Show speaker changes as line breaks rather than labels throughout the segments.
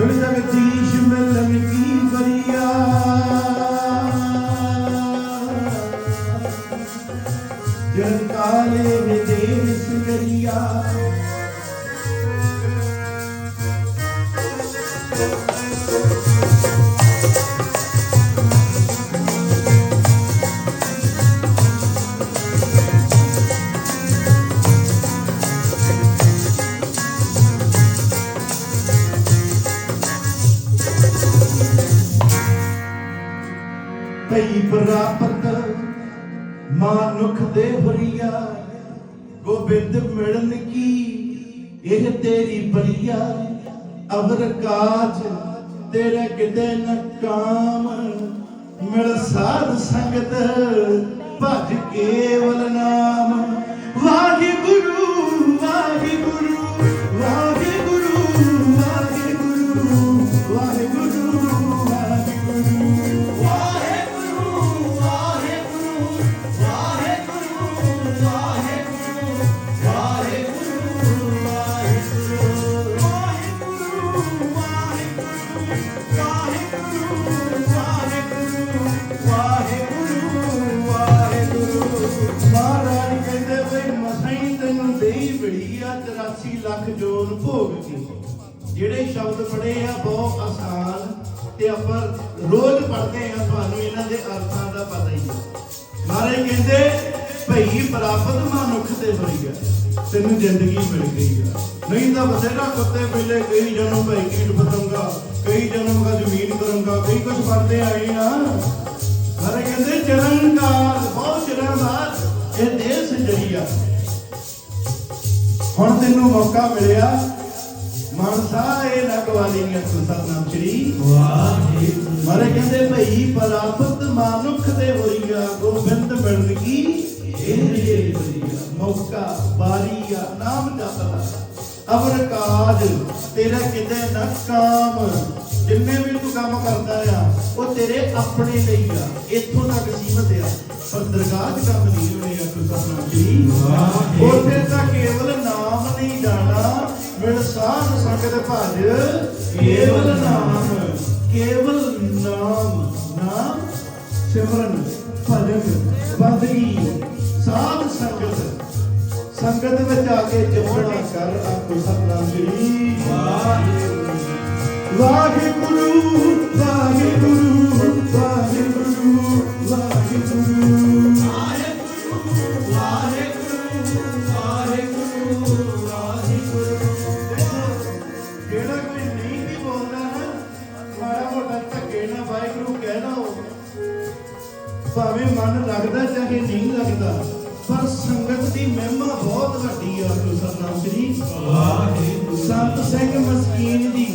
Gönlüm değil, gönlüm değil, gönlüm ਕਈ ਪ੍ਰਾਪਤ ਮਾਨੁਖ ਦੇ ਹਰੀਆ ਗੋਬਿੰਦ ਮਿਲਨ ਕੀ? ਇਹ ਤੇਰੀ ਬਰੀਆ ਅਵਰ ਕਾਜ, ਤੇਰੇ ਕਿਤੇ ਨ ਕਾਮ। ਮਿਲ ਸਾਧ ਸੰਗਤ, ਭਜ ਕੇਵਲ ਨਾਮ। ਵਾਹਿਗੁਰੂ ਵਾਹਿਗੁਰੂ ਵਾਹਿਗੁਰੂ ਵਾਹਿਗੁਰੂ ਵਾਹਿਗੁਰੂ ਮਹਾਰਾਜ ਕਹਿੰਦੇ ਬਈ ਮਸਾਈ ਤੈਨੂੰ ਦੇਈ ਬੜੀ ਆ 83 ਲੱਖ ਜੋਨ ਭੋਗ ਕੇ। ਜਿਹੜੇ ਸ਼ਬਦ ਪੜੇ ਆ, ਬਹੁਤ ਆਸਾਨ ਤੇ ਆਪਾਂ ਰੋਜ਼ ਪੜ੍ਹਦੇ ਆ, ਤੁਹਾਨੂੰ ਇਹਨਾਂ ਦੇ ਅਰਥਾਂ ਦਾ ਪਤਾ ਹੀ ਹੈ ਮਹਾਰਾਜ ਕਹਿੰਦੇ, ਭਈ ਪ੍ਰਾਪਤ ਮਨੁੱਖ ਤੇ ਹੋਈ ਆ, ਤੈਨੂੰ ਜ਼ਿੰਦਗੀ ਮਿਲ ਗਈ ਆ। ਨਹੀਂ ਤਾਂ ਬਥੇਰਾ ਕੁੱਤੇ ਬਿੱਲੇ ਕਈ ਜਨਮ ਭਈ ਕੀਟ ਪਤੰਗਾ, ਕਈ ਜਨਮ ਦਾ ਜ਼ਮੀਨ ਕਰੰਗਾ ਕਈ ਕੁਝ ਪੜਦੇ ਆਏ ਆ। ਮਹਾਰਾਜ ਕਹਿੰਦੇ ਚਰਨ ਕਾਲ ਬਹੁਤ ਸੰਜਰੀਆ ਹੁਣ ਤੈਨੂੰ ਮੌਕਾ ਮਿਲਿਆ ਮਨਸਾ ਇਹ ਨਗਵਾਲੀ ਦੀਆਂ ਸਤਨਾਮ ਸ੍ਰੀ ਮਾਰੇ ਕਹਿੰਦੇ ਭਈ ਪ੍ਰਾਪਤ ਮਾਨੁਖ ਦੇ ਹੋਈਆ ਗੋਬਿੰਦ ਮਿਲਣ ਕੀ? ਇਹ ਮੌਕਾ ਬਾਰੀਆ ਨਾਮ ਜਪਦਾ। ਅਵਰ ਕਾਜ ਤੇਰਾ ਕਿਤੇ ਨਾ ਕਾਮ। ਜਿੰਨੇ ਵੀ ਤੂੰ ਕੰਮ ਕਰਦਾ ਆ ਉਹ ਤੇਰੇ ਆਪਣੇ ਲਈ ਆ। ਇੱਥੋਂ ਤੱਕ ਸੀਮਤ ਆ। ਪਰ ਦਰਗਾਹ ਕੰਮ ਨਹੀਂ ਹੋਣੇ ਆ ਤੂੰ ਜੀ ਉੱਥੇ ਤਾਂ ਕੇਵਲ ਨਾਮ ਨਹੀਂ ਜਾਣਾ। ਮਿਲ ਸਾਧ ਸੰਗਤ ਭਜ ਕੇਵਲ ਨਾਮ। ਕੇਵਲ ਨਾਮ ਨਾਮ ਸਿਮਰਨ, ਭਜਨ, ਬੰਦਗੀ, ਸਾਧ ਸੰਗਤ। ਸੰਗਤ ਵਿੱਚ ਆ ਕੇ ਜਪਣਾ ਕਰ ਆਪੋ ਸਤਨਾਮ ਜੀ ਵਾਹਿਗੁਰੂ ਵਾਹਿਗੁਰੂ ਵਾਹਿਗੁਰੂ ਵਾਹਿਗੁਰੂ। ਜਿਹੜਾ ਭਾਵੇਂ ਮਨ ਲੱਗਦਾ ਚਾਹੇ ਨਹੀਂ ਲੱਗਦਾ ਪਰ ਸੰਗਤ ਦੀ ਮਹਿਮਾ ਬਹੁਤ ਵੱਡੀ ਆ ਗੁਰੂ ਸਤਨਾਮ ਸ੍ਰੀ ਸੰਤ ਸਿੰਘ ਮਸਕੀਨ ਜੀ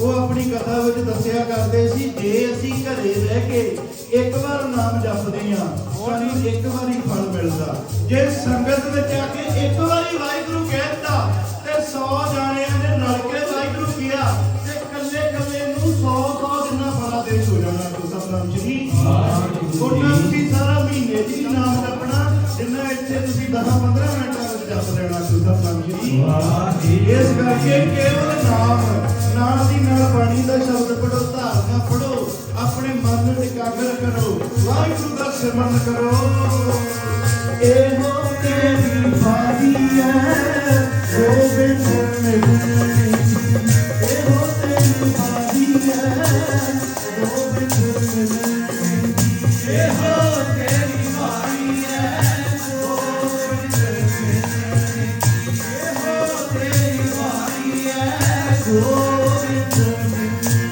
ਉਹ ਆਪਣੀ ਕਥਾ ਵਿੱਚ ਦੱਸਿਆ ਕਰਦੇ ਸੀ ਜੇ ਅਸੀਂ ਘਰੇ ਰਹਿ ਕੇ ਇੱਕ ਵਾਰ ਨਾਮ ਜਪਦੇ ਆ ਸਾਨੂੰ ਇੱਕ ਵਾਰੀ ਫਲ ਮਿਲਦਾ। ਜੇ ਸੰਗਤ ਵਿੱਚ ਆ ਕੇ ਇੱਕ ਵਾਰੀ ਵਾਹਿਗੁਰੂ ਕਹਿਤਾ ਤੇ 100 ਜਾਣਿਆਂ ਨੇ ਰਲ ਕੇ ਵਾਹਿਗੁਰੂ ਕਿਹਾ ਤੇ ਕੱਲੇ ਕੱਲੇ ਨੂੰ 100 100 ਜਿੰਨਾ ਫਲਾ ਦੇ ਹੋ ਜਾਣਾ ਗੁਰੂ ਸਤਨਾਮ ਜੀ। ਉਹਨਾਂ ਤੁਸੀਂ ਸਾਰਾ ਮਹੀਨੇ ਦੀ ਨਾਮ ਜਪਣਾ, ਜਿੰਨਾ ਇੱਥੇ ਤੁਸੀਂ 10 15 ਮਿੰਟਾਂ ਵਿੱਚ ਜਪ ਲੈਣਾ ਗੁਰੂ ਸਤਨਾਮ ਜੀ ਇਸ ਕਰਕੇ ਕੇਵਲ ਨਾਮ ਨਾਲ ਦੀ ਨਾਲ ਬਾਣੀ ਦਾ ਸ਼ਬਦ ਪੜੋ ਧਾਰਨਾ ਪੜੋ ਆਪਣੇ ਮਨ ਨੂੰ ਇਕਾਗਰ ਕਰੋ, ਵਾਹਿਗੁਰੂ ਦਾ ਸਿਮਰਨ ਕਰੋ। ਗੋਬਿੰਦ ਮਿਲਣੀ